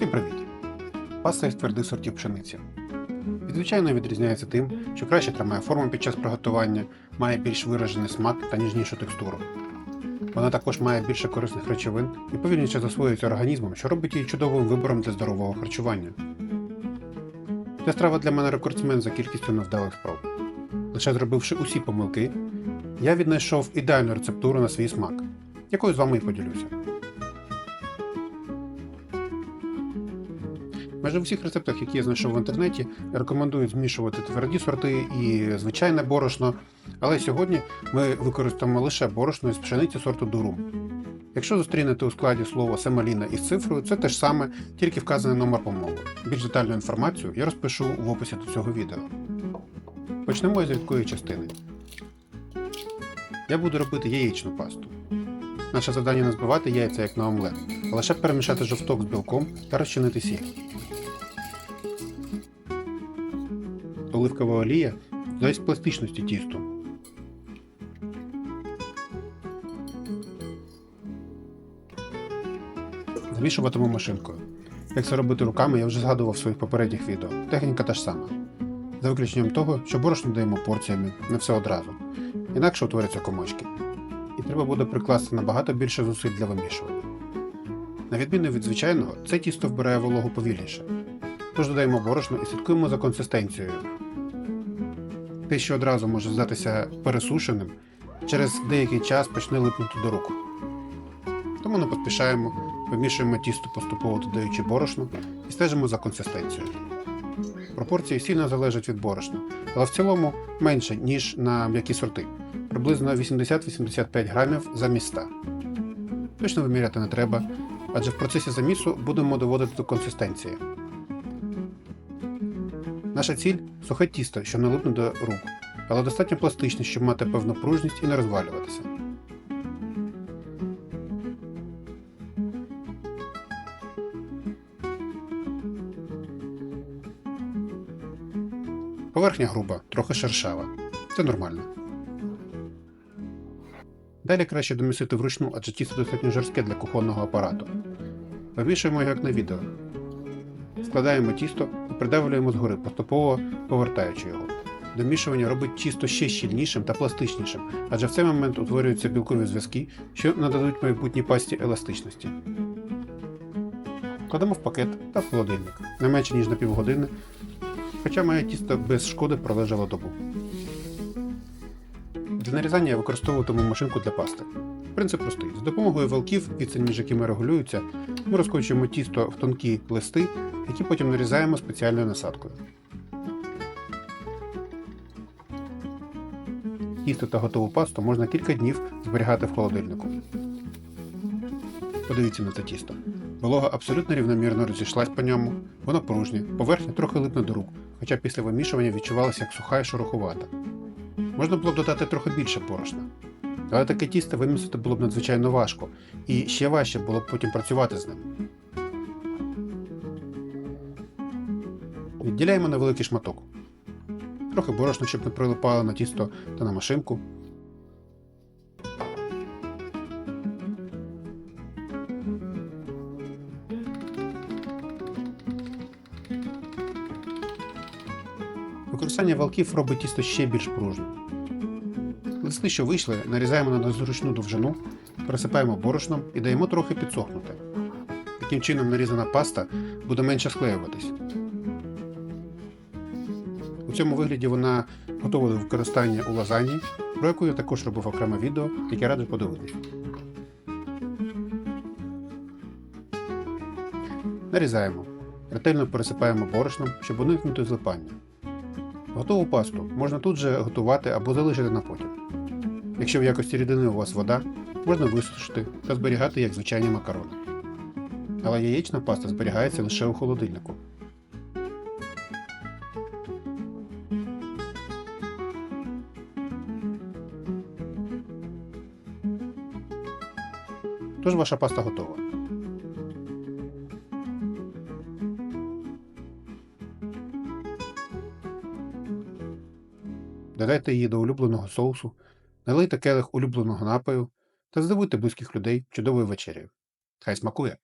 Всім привіт! Паста із твердих сортів пшениці. Від звичайної відрізняється тим, що краще тримає форму під час приготування, має більш виражений смак та ніжнішу текстуру. Вона також має більше корисних речовин і повільніше засвоюється організмом, що робить її чудовим вибором для здорового харчування. Ця страва для мене рекордсмен за кількістю невдалих спроб. Лише зробивши усі помилки, я віднайшов ідеальну рецептуру на свій смак, якою з вами і поділюся. Майже в усіх рецептах, які я знайшов в інтернеті, рекомендують змішувати тверді сорти і звичайне борошно, але сьогодні ми використаємо лише борошно із пшениці сорту дурум. Якщо зустрінете у складі слово семаліна із цифрою, це те ж саме, тільки вказаний номер помови. Більш детальну інформацію я розпишу в описі до цього відео. Почнемо із рідкої частини. Я буду робити яєчну пасту. Наше завдання не збивати яйця як на омлет, а лише перемішати жовток з білком та розчинити сіль. Оливкова олія додасть пластичності тісту. Замішуватиму машинкою. Як це робити руками, я вже згадував в своїх попередніх відео. Техніка та ж сама. За виключенням того, що борошно даємо порціями, не все одразу. Інакше утворяться комочки. І треба буде прикласти набагато більше зусиль для вимішування. На відміну від звичайного, це тісто вбирає вологу повільніше. Тож додаємо борошно і слідкуємо за консистенцією. Те, що одразу може здатися пересушеним, через деякий час почне липнути до рук. Тому не поспішаємо, вимішуємо тісто поступово додаючи борошно і стежимо за консистенцією. Пропорції сильно залежать від борошна, але в цілому менше, ніж на м'які сорти, приблизно 80-85 грамів замість 100. Точно виміряти не треба, адже в процесі замісу будемо доводити до консистенції. Наша ціль сухе тісто, що не липне до рук, але достатньо пластичне, щоб мати певну пружність і не розвалюватися. Поверхня груба, трохи шершава. Це нормально. Далі краще домісити вручну, адже тісто достатньо жорстке для кухонного апарату. Вимішуємо його як на відео. Складаємо тісто і придавлюємо згори, поступово повертаючи його. Домішування робить тісто ще щільнішим та пластичнішим, адже в цей момент утворюються білкові зв'язки, що нададуть майбутній пасті еластичності. Кладемо в пакет та в холодильник не менше ніж на півгодини, хоча моє тісто без шкоди пролежало добу. Для нарізання я використовуватиму машинку для пасти. Принцип простий. За допомогою валків, відстань між якими регулюються, ми розкочуємо тісто в тонкі листи, які потім нарізаємо спеціальною насадкою. Тісто та готову пасту можна кілька днів зберігати в холодильнику. Подивіться на це тісто. Волога абсолютно рівномірно розійшлась по ньому, воно пружнє, поверхня трохи липне до рук, хоча після вимішування відчувалася як суха і шероховата. Можна було б додати трохи більше борошна. Але таке тісто вимісити було б надзвичайно важко, і ще важче було б потім працювати з ним. Відділяємо невеликий шматок. Трохи борошна, щоб не прилипало на тісто та на машинку. Використання валків робить тісто ще більш пружним. Листи, що вийшли, нарізаємо на незручну довжину, пересипаємо борошном і даємо трохи підсохнути. Таким чином нарізана паста буде менше склеюватись. У цьому вигляді вона готова до використання у лазаньї, про яку я також робив окреме відео, яке раджу подивитися. Нарізаємо. Ретельно пересипаємо борошном, щоб уникнути злипання. Готову пасту можна тут же готувати або залишити на потім. Якщо в якості рідини у вас вода, можна висушити та зберігати як звичайні макарони. Але яєчна паста зберігається лише у холодильнику. Тож ваша паста готова. Додайте її до улюбленого соусу, налийте келих улюбленого напою та здивуйте близьких людей чудовою вечерею. Хай смакує!